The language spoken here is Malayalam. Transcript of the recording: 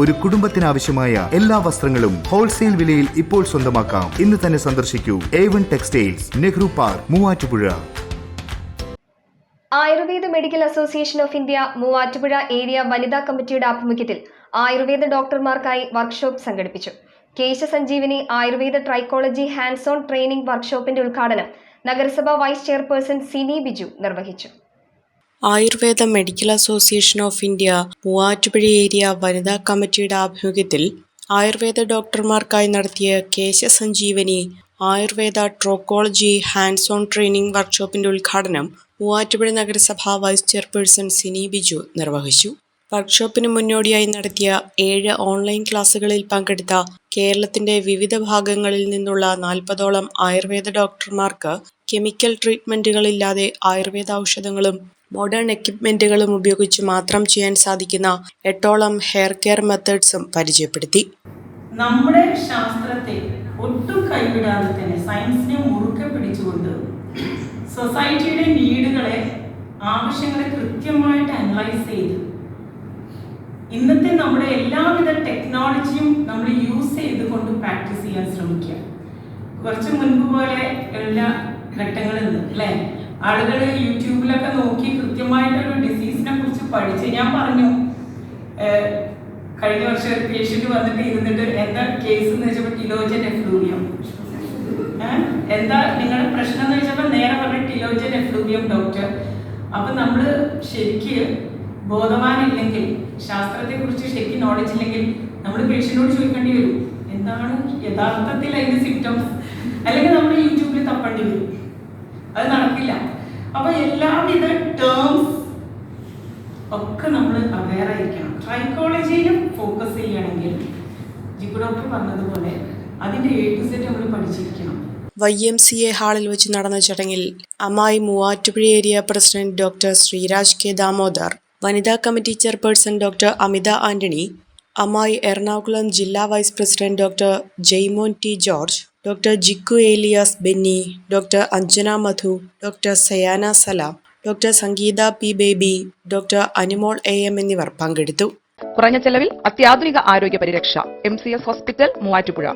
ഒരു കുടുംബത്തിനാവശ്യമായ എല്ലാ വസ്ത്രങ്ങളും ഹോൾസെയിൽ വിലയിൽ ഇപ്പോൾ സ്വന്തമാക്കാം. ഇന്ന് തന്നെ സന്ദർശിക്കൂ. A one textiles Nehru park Muvattupuzha. Ayurveda medical association of India Muvattupuzha area വനിതാ കമ്മിറ്റിയുടെ ആഭിമുഖ്യത്തിൽ ആയുർവേദ ഡോക്ടർമാർക്കായി വർക്ക്ഷോപ്പ് സംഘടിപ്പിച്ചു. Kesha Sanjeevini Ayurveda trichology hands on training വർക്ക്ഷോപ്പിന്റെ ഉദ്ഘാടനം നഗരസഭാ വൈസ് ചെയർപേഴ്സൺ സിനി ബിജു നിർവഹിച്ചു. Ayurveda medical association of India Muvattupuzha area വനിതാ കമ്മിറ്റിയുടെ ആഭിമുഖ്യത്തിൽ ആയുർവേദ ഡോക്ടർമാർക്കായി നടത്തിയ Kesha Sanjeevani Ayurveda trichology hands on training വർക്ക്ഷോപ്പിന്റെ ഉദ്ഘാടനം മൂവാറ്റുപുഴ നഗരസഭ വൈസ് ചെയർപേഴ്സൺ സിനി ബിജു നിർവഹിച്ചു. വർക്ക്ഷോപ്പിന് മുന്നോടിയായി നടത്തിയ ഏഴ് ഓൺലൈൻ ക്ലാസുകളിൽ പങ്കെടുത്ത കേരളത്തിന്റെ വിവിധ ഭാഗങ്ങളിൽ നിന്നുള്ള നാൽപ്പതോളം ആയുർവേദ ഡോക്ടർമാർക്ക് കെമിക്കൽ ട്രീറ്റ്മെന്റുകളില്ലാതെ ആയുർവേദ ഔഷധങ്ങളും മോഡേൺ എക്യുപ്മെന്റുകളും ഉപയോഗിച്ച് മാത്രം ചെയ്യാൻ സാധിക്കുന്ന എട്ടോളം ഹെയർ കെയർ മെത്തേഡ്സും പരിചയപ്പെടുത്തി. നമ്മുടെ ശാസ്ത്രത്തെ ഒട്ടും കൈവിടാതെ തന്നെ സയൻസിനെ മുറുക്കെ പിടിച്ചുകൊണ്ട് സൊസൈറ്റിയുടെ നീഡുകളെ ആവശ്യങ്ങളെ കൃത്യമായിട്ട് അനലൈസ് ചെയ്ത് ഇന്നത്തെ നമ്മുടെ എല്ലാവിധ ടെക്നോളജിയും നമ്മൾ യൂസ് ചെയ്തുകൊണ്ട് പ്രാക്ടീസ് ചെയ്യാൻ ശ്രമിക്കുക. കുറച്ച് മുൻപ് പോലെ ഉള്ള ഘട്ടങ്ങളുണ്ട് അല്ലേ? ആളുകൾ യൂട്യൂബിലൊക്കെ നോക്കി കൃത്യമായിട്ടൊരു ഡിസീസിനെ കുറിച്ച് പഠിച്ച് ഞാൻ പറഞ്ഞു കഴിഞ്ഞ വർഷം ഒരു പേഷ്യന്റ് വന്നിട്ട് ഇരുന്നിട്ട് എന്താ കേസ് എന്ന് വെച്ചപ്പോൾ ടിലോജൻ എഫ്ലൂമിയം എന്താ നിങ്ങളുടെ പ്രശ്നം എന്ന് വെച്ചപ്പോൾ നേരെ പറഞ്ഞ ടിലോജൻ എഫ്ലൂമിയം ഡോക്ടർ അപ്പൊ നമ്മൾ ശരിക്ക് ബോധവാനില്ലെങ്കിൽ ശാസ്ത്രത്തെ കുറിച്ച് ശരിക്കും നോളജ് ഇല്ലെങ്കിൽ നമ്മൾ പേഷ്യനോട് ചോദിക്കേണ്ടി വരും. എന്താണ് യഥാർത്ഥത്തിൽ അതിന്റെ സിംറ്റംസ് അല്ലെങ്കിൽ നമ്മൾ യൂട്യൂബിൽ തപ്പേണ്ടി വരും. അത് നടക്കില്ല. അപ്പൊ എല്ലാവിധ ടേംസ് ഒക്കെ നമ്മൾ അവെയർ ആയിരിക്കണം. ട്രൈക്കോളജിയിലും ഫോക്കസ് ചെയ്യണമെങ്കിൽ ജിഗു ഡോക്ടർ പറഞ്ഞതുപോലെ അതിന്റെ എ സെറ്റ് നമ്മൾ പഠിച്ചിരിക്കണം. വൈ എം സി എ ഹാളിൽ വെച്ച് നടന്ന ചടങ്ങിൽ AMAI Muvattupuzha area president doctor Sreeraj K Damodar വനിതാ committee chairperson doctor Amitha Antony AMAI Ernakulam ജില്ലാ vice president doctor Jaimon T George doctor Jikku Elias Benny doctor Anjana Madhu doctor Sayana Salam doctor Sangeetha P Baby doctor Anumol A M എന്നിവർ പങ്കെടുത്തു. കുറഞ്ഞ ചെലവിൽ അത്യാധുനിക ആരോഗ്യ പരിരക്ഷ M C S hospital Muvattupuzha.